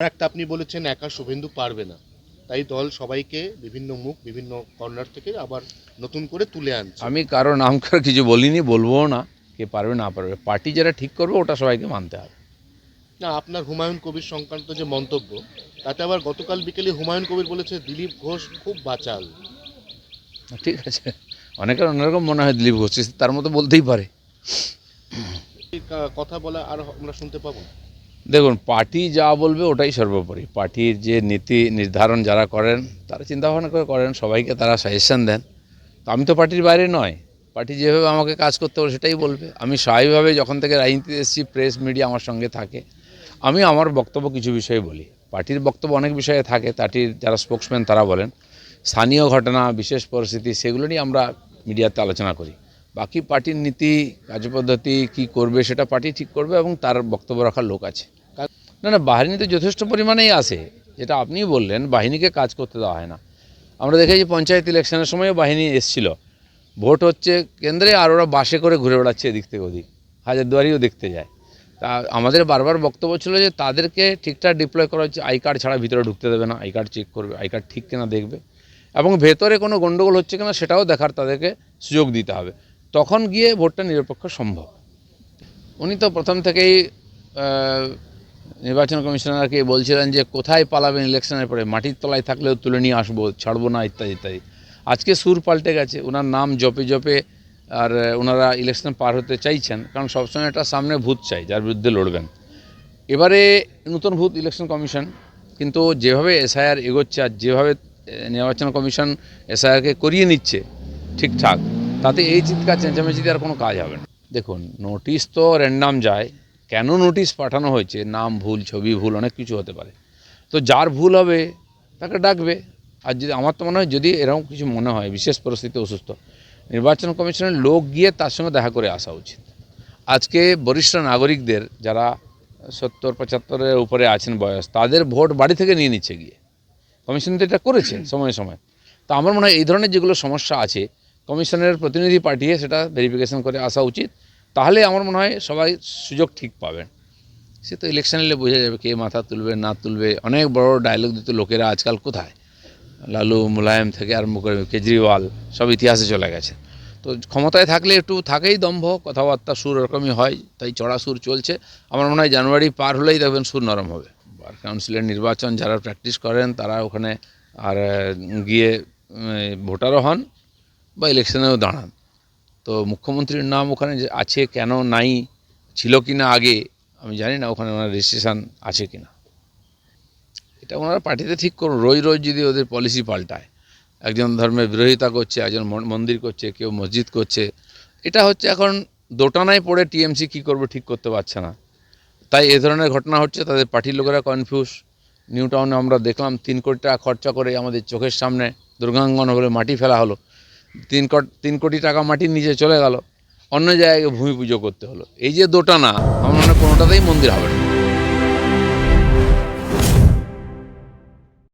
একটা আপনি বলেছেন একা শুভেন্দু পারবে না। তাই দল সবাইকে বিভিন্ন মুখ বিভিন্ন কর্নার থেকে আবার নতুন করে তুলে আনছে। আমি কারও নাম করে কিছু বলিনি বলব না কে পারবে না পারবে। পার্টি যারা ঠিক করবে ওটা সবাইকে মানতে হবে। না আপনার হুমায়ুন কবির সংক্রান্ত যে মন্তব্য তাতে আবার গতকাল বিকেলে হুমায়ুন কবির বলেছে দিলীপ ঘোষ খুব বাচাল। ঠিক আছে। অনেকের অন্যরকম মনে হয় দিলীপ ঘোষ তার মতো বলতেই পারে। কথা বলা আর আমরা শুনতে পাবো। দেখুন, পার্টি যা বলবে ওটাই সর্বোপরি। পার্টির যে নীতি নির্ধারণ যারা করেন, তারা চিন্তাভাবনা করে করেন, সবাইকে তারা সাজেশন দেন। তো আমি তো পার্টির বাইরে নয়। পার্টি যেভাবে আমাকে কাজ করতে হবে সেটাই বলবে। আমি স্বাভাবিকভাবে যখন থেকে রাজনীতিতে এসেছি প্রেস মিডিয়া আমার সঙ্গে থাকে। আমি আমার বক্তব্য কিছু বিষয়ে বলি। পার্টির বক্তব্য অনেক বিষয়ে থাকে, পার্টির যারা স্পোক্সম্যান তারা বলেন। স্থানীয় ঘটনা, বিশেষ পরিস্থিতি, সেগুলো নিয়ে আমরা মিডিয়াতে আলোচনা করি। বাকি পার্টির নীতি, কার্যপদ্ধতি, কী করবে সেটা পার্টি ঠিক করবে এবং তার বক্তব্য রাখার লোক আছে। না না বাহিনী তো যথেষ্ট পরিমাণেই আসে যেটা আপনি বললেন, বাহিনীকে কাজ করতে দেওয়া হয় না। আমরা দেখেছি পঞ্চায়েত ইলেকশনের সময়ও বাহিনী এসছিল। ভোট হচ্ছে কেন্দ্রে আর ওরা বাসে করে ঘুরে বেড়াচ্ছে এদিক থেকে ওদিক। হাজারদুয়ারিও দেখতে যায়। তা আমাদের বারবার বক্তব্য ছিল যে তাদেরকে ঠিকঠাক ডিপ্লয় করা হচ্ছে, আই কার্ড ছাড়া ভিতরে ঢুকতে দেবে না, আই কার্ড চেক করবে, আই কার্ড ঠিক কিনা দেখবে। এবং ভেতরে কোনো গণ্ডগোল হচ্ছে কিনা সেটাও দেখার তাদেরকে সুযোগ দিতে হবে। তখন গিয়ে ভোটটা নিরপেক্ষ সম্ভব। উনি তো প্রথম থেকেই নির্বাচন কমিশনারকে বলছিলেন যে, কোথায় পালাবেন ইলেকশনের পরে? মাটির তলায় থাকলেও তুলে নিয়ে আসব, ছাড়বো না, ইত্যাদি ইত্যাদি। আজকে সুর পাল্টে গেছে। ওনার নাম জপে জপে আর ওনারা ইলেকশন পার হতে চাইছেন, কারণ সবসময় একটা সামনে ভূত চাই, যার বিরুদ্ধে লড়বেন। এবারে নতুন ভূত ইলেকশন কমিশন, কিন্তু যেভাবে এসআইআর এগোচ্ছে আর যেভাবে নির্বাচন কমিশন এসআইআরকে করিয়ে নিচ্ছে ঠিকঠাক, তাতে এই চিৎকার চেঁচামেচিতে আর কোনো কাজ হবে না। দেখুন, নোটিশ তো র্যান্ডাম যায় কেন নোটিশ পাঠানো হয়েছে? নাম ভুল, ছবি ভুল, অনেক কিছু হতে পারে। তো যার ভুল হবে, তাকে ডাকবে। আর যদি, আমার তো মনে হয়, যদি এরকম কিছু মনে হয়, বিশেষ পরিস্থিতি অসুস্থ, নির্বাচন কমিশনের লোক গিয়ে তার সঙ্গে দেখা করে আসা উচিত। আজকে বরিষ্ঠ নাগরিকদের যারা সত্তর, পঁচাত্তরের উপরে আছেন বয়স, তাদের ভোট বাড়ি থেকে নিয়ে নিচ্ছে গিয়ে। কমিশন তো এটা করেছে সময়ে সময়। তো আমার মনে হয়, এই ধরনের যেগুলো সমস্যা আছে, কমিশনের প্রতিনিধি পাঠিয়ে সেটা ভেরিফিকেশন করে আসা উচিত। তাহলে আমার মনে হয় সবাই সুযোগ ঠিক পাবেন সে তো ইলেকশন এলে বোঝা যাবে কে মাথা তুলবে, না তুলবে। অনেক বড় ডায়লগ দিত লোকেরা আজকাল কোথায়? লালু, মুলায়ম থেকে আরম্ভ করে কেজরিওয়াল, সব ইতিহাসে চলে গেছে। তো ক্ষমতায় থাকলে একটু থাকেই দম্ভ, কথাবার্তা সুর এরকমই হয়, তাই চড়া সুর চলছে। আমার মনে হয় জানুয়ারি পার হলেই দেখবেন সুর নরম হবে। বার কাউন্সিলের নির্বাচন যারা প্র্যাকটিস করেন, তারা ওখানে আর, গিয়ে ভোটারও হন বা ইলেকশনেও দাঁড়ান। তো মুখ্যমন্ত্রীর নাম ওখানে আছে কেন নাই, ছিল কি না আগে, আমি জানি না ওখানে ওনার রেজিস্ট্রেশন আছে কি না এটা ওনারা পার্টিতে ঠিক করুন, রোজ রোজ যদি ওদের পলিসি পাল্টায়। একজন ধর্মের বিরোধিতা করছে, একজন মন- মন্দির করছে, কেউ মসজিদ করছে, এটা হচ্ছে এখন দোটানায় পড়ে টিএমসি কী করবে ঠিক করতে পারছে না। তাই এ ধরনের ঘটনা হচ্ছে, তাদের পার্টির লোকেরা কনফিউজ নিউ টাউনে আমরা দেখলাম, তিন কোটি টাকা খরচা করে আমাদের চোখের সামনে দুর্গাঙ্গন হলে মাটি ফেলা হলো। তিন কোটি তিন কোটি টাকা মাটির নিচে চলে গেল। অন্য জায়গায় ভূমি পুজো করতে হলো। এই যে দোটানা, আমার মনে কোনোটাতেই মন্দির হবে না।